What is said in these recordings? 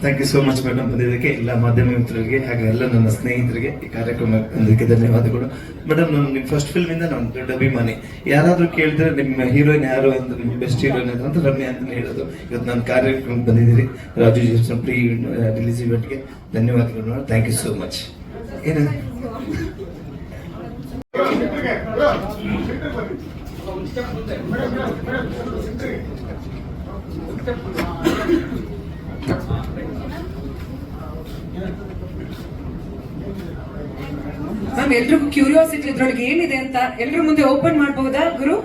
Thank you so much madam ಬಂದಿದ್ದಕ್ಕೆ ಎಲ್ಲ ಮಾಧ್ಯಮ ಮಿತ್ರರಿಗೆ ಹಾಗೆ ಎಲ್ಲ ನನ್ನ ಸ್ನೇಹಿತರಿಗೆ ಈ ಕಾರ್ಯಕ್ರಮ ಬಂದಿದ್ದಕ್ಕೆ ಧನ್ಯವಾದಗಳು ಮೇಡಮ್ ನಾನು ನಿಮ್ಮ ಫಸ್ಟ್ ಫಿಲ್ಮ್ ಇಂದ ನಾನು ದೊಡ್ಡ ಅಭಿಮಾನಿ ಯಾರಾದರೂ ಕೇಳಿದ್ರೆ ನಿಮ್ಮ ಹೀರೋಯಿನ್ ಯಾರು ಅಂತ ನಿಮ್ಮ ಬೆಸ್ಟ್ ಹೀರೋಯಿನ್ ಅಂತ ರಮ್ಯಾ ಅಂತ ಹೇಳೋದು ಇವತ್ತು ನಾನು ಕಾರ್ಯಕ್ರಮಕ್ಕೆ ಬಂದಿದ್ದೀರಿ ರಾಜು ಜಿಪ್ಸನ್ ಪ್ರೀ ರಿಲೀಸ್ ಇವೆಂಟ್ಗೆ ಧನ್ಯವಾದಗಳು madam thank you so much ಏನು ಮ್ಯಾಮ್ ಎಲ್ರಿಗೂ ಕ್ಯೂರಿಯಾಸಿಟಿ ಇದ್ರೊಳಗೆ ಏನಿದೆ ಅಂತ ಎಲ್ರ ಮುಂದೆ ಓಪನ್ ಮಾಡಬಹುದಾ ಗುರು?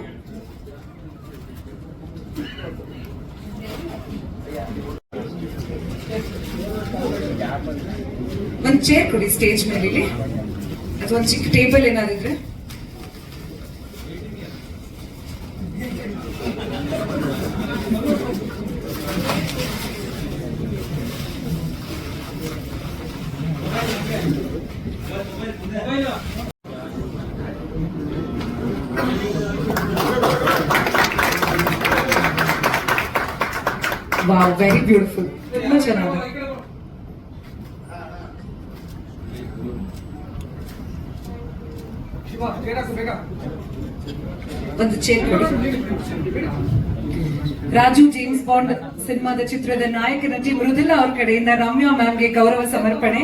ಒಂದು ಚೇರ್ ಕೊಡಿ ಸ್ಟೇಜ್ ಮೇಲೆ ಇಲ್ಲಿ. ಅಥವಾ ಒಂದು ಚಿಕ್ಕ ಟೇಬಲ್ ಏನಾದಿದ್ರೆ ವಾವ್ ವೆರಿ ಬ್ಯೂಟಿಫುಲ್ ತುಂಬಾ ಚೆನ್ನಾಗಿದೆ ಒಂದು ಚೇರ್ ಕೊಡಿ ರಾಜು ಜೇಮ್ಸ್ ಬಾಂಡ್ ಸಿನಿಮಾದ ಚಿತ್ರದ ನಾಯಕ ನಟಿ ಮೃದುಲಾ ಅವ್ರ ಕಡೆಯಿಂದ ರಮ್ಯಾ ಮ್ಯಾಮ್ಗೆ ಗೌರವ ಸಮರ್ಪಣೆ